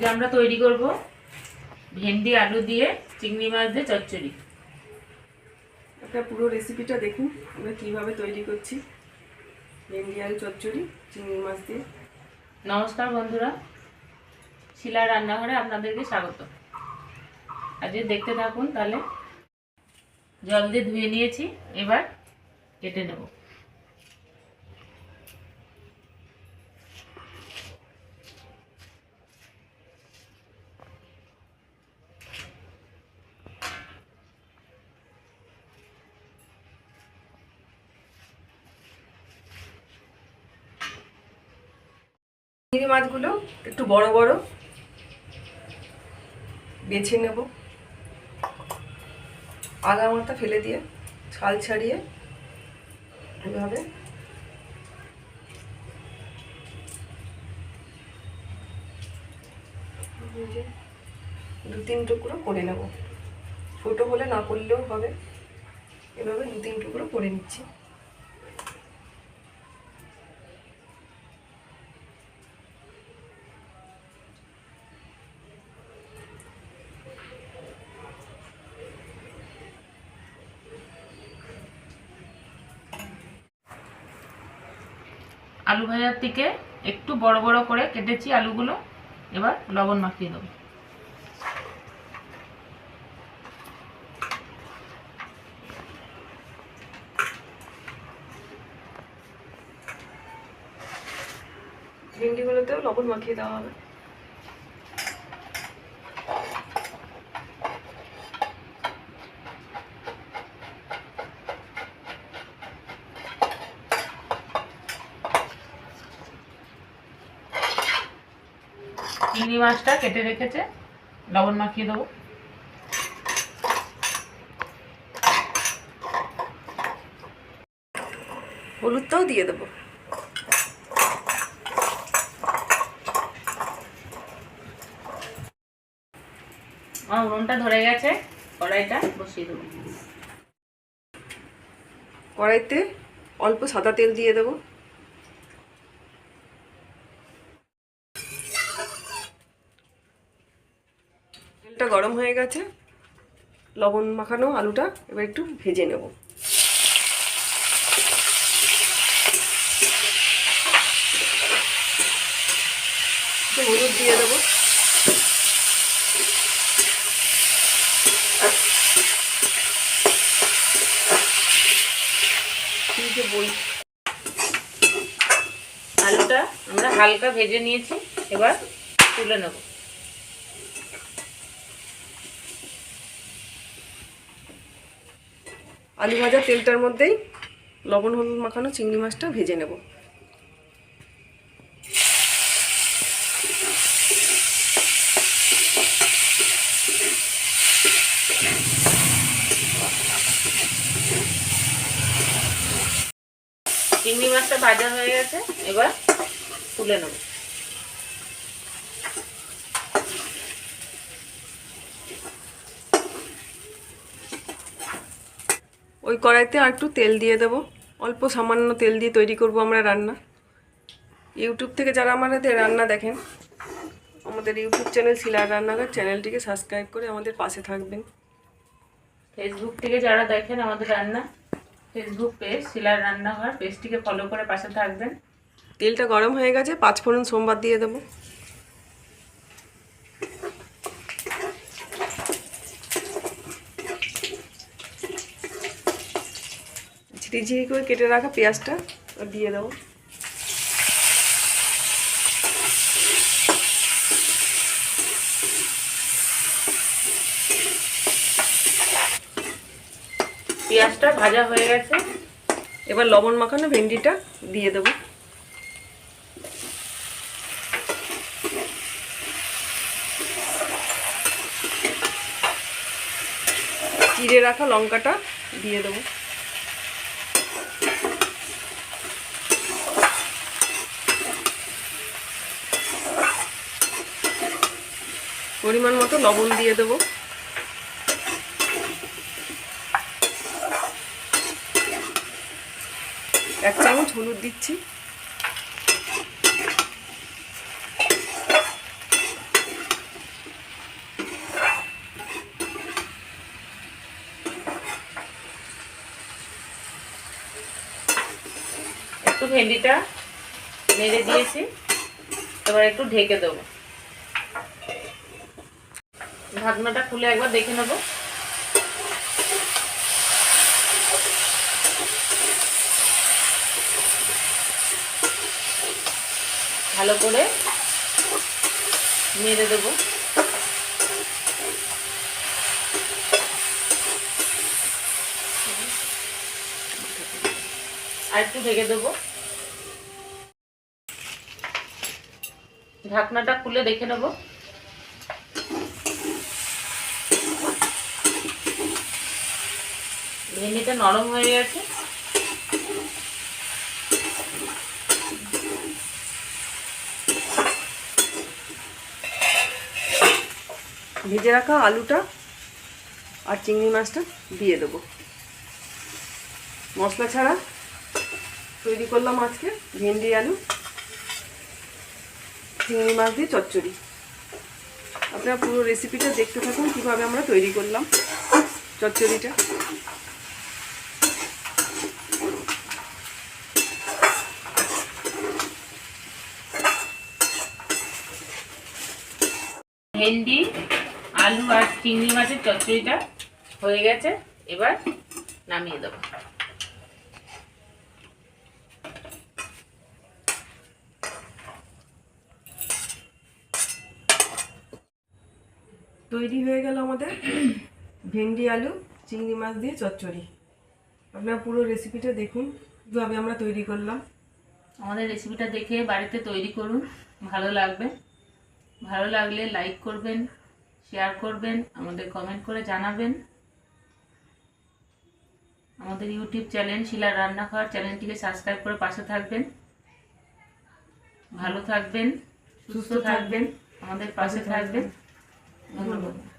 আজকে আমরা তৈরি করব ভেন্ডি আলু দিয়ে চিংড়ি মাছ দিয়ে চচ্চড়ি। একটা পুরো রেসিপিটা দেখুন আমরা কীভাবে তৈরি করছি। ভেন্ডি আলু চচ্চড়ি চিংড়ি মাছ দিয়ে। নমস্কার বন্ধুরা শিলা রান্নাঘরে আপনাদেরকে স্বাগত। আজকে দেখতে থাকুন তাহলে। জল দিয়ে ধুয়ে নিয়েছি এবার কেটে নেব। চিংড়ি মাছগুলো একটু বড় বড় বেছে নেব। আগা মাথা ফেলে দিয়ে ছাল ছাড়িয়ে এভাবে দু তিন টুকরো করে নেব। ছোটো হলে না করলেও হবে। এভাবে দু তিন টুকরো করে নিচ্ছি। আলু ভাজার থেকে একটু বড় বড় করে কেটেছি আলুগুলো। এবার লবণ মাখিয়ে দেবো। ভেন্ডিগুলোতেও লবণ মাখিয়ে দেওয়া হবে। চিংড়ি মাছটা কেটে রেখেছে। লবণ মাখিয়ে দেবো। হলুদটাও দিয়ে দেবো। আমার উনুনটা ধরে গেছে কড়াইটা বসিয়ে দেবো। কড়াইতে অল্প সাদা তেল দিয়ে দেবো। তেলটা গরম হয়ে গেছে। লবণ মাখানো আলুটা এবার একটু ভেজে নেব। হলুদ দিয়ে দেবো। বই। আলুটা আমরা হালকা ভেজে নিয়েছি, এবার তুলে নেব। আলু ভাজা তেলটার মধ্যেই লবণ, হলুদ মাখানো চিংড়ি মাছটা ভেজে নেব। চিংড়ি মাছটা ভাজা হয়ে গেছে, এবার তুলে নেব। ওই কড়াইতে আর একটু তেল দিয়ে দেবো। অল্প সামান্য তেল দিয়ে তৈরি করব আমরা রান্না। ইউটিউব থেকে যারা আমাদের রান্না দেখেন আমাদের ইউটিউব চ্যানেল শিলার রান্নাঘর চ্যানেলটিকে সাবস্ক্রাইব করে আমাদের পাশে থাকবেন। ফেসবুক থেকে যারা দেখেন আমাদের রান্না ফেসবুক পেজ শিলার রান্নাঘর পেজটিকে ফলো করে পাশে থাকবেন। তেলটা গরম হয়ে গেছে পাঁচ ফোড়ন সোমবার দিয়ে দেবো। ঝিরি ঝিরি করে কেটে রাখা পেঁয়াজটা দিয়ে দেবো পেঁয়াজটা ভাজা হয়ে গেছে এবার লবণ মাখানো ভেন্ডিটা দিয়ে দেবো চিড়ে রাখা লঙ্কাটা দিয়ে দেবো পরিমাণ মতো লবণ দিয়ে দেবো। এক চামচ হলুদ দিচ্ছি। একটু ভেন্ডিটা নেড়ে দিয়েছি। এবার একটু ঢেকে দেবো। ঢাকনাটা খুলে একবার দেখে নেব। ভালো করে মেরে দেবো। আর একটু ঢেকে দেবো। ঢাকনাটা খুলে দেখে নেব। ভেন্ডিটা নরম হয়ে গেছে। ভেজে রাখা আলুটা আর চিংড়ি মাছটা দিয়ে দেবো। মশলা ছাড়া তৈরি করলাম আজকে ভেন্ডি আলু, চিংড়ি মাছ দিয়ে চচ্চড়ি। আপনারা পুরো রেসিপিটা দেখতে থাকুন কীভাবে আমরা তৈরি করলাম চচ্চড়িটা। ভেন্ডি আলু আর চিংড়ি মাছের চচ্চড়িটা হয়ে গেছে। এবার নামিয়ে দেবো। তৈরি হয়ে গেল আমাদের ভেন্ডি আলু চিংড়ি মাছ দিয়ে চচ্চড়ি। আপনারা পুরো রেসিপিটা দেখুন কীভাবে আমরা তৈরি করলাম। আমাদের রেসিপিটা দেখে বাড়িতে তৈরি করুন ভালো লাগবে। ভালো লাগলে লাইক করবেন শেয়ার করবেন আমাদের কমেন্ট করে জানাবেন। আমাদের ইউটিউব চ্যানেল শিলা রান্নাঘর চ্যানেলটিকে সাবস্ক্রাইব করে পাশে থাকবেন। ভালো থাকবেন সুস্থ থাকবেন। আমাদের পাশে থাকবেন। ধন্যবাদ।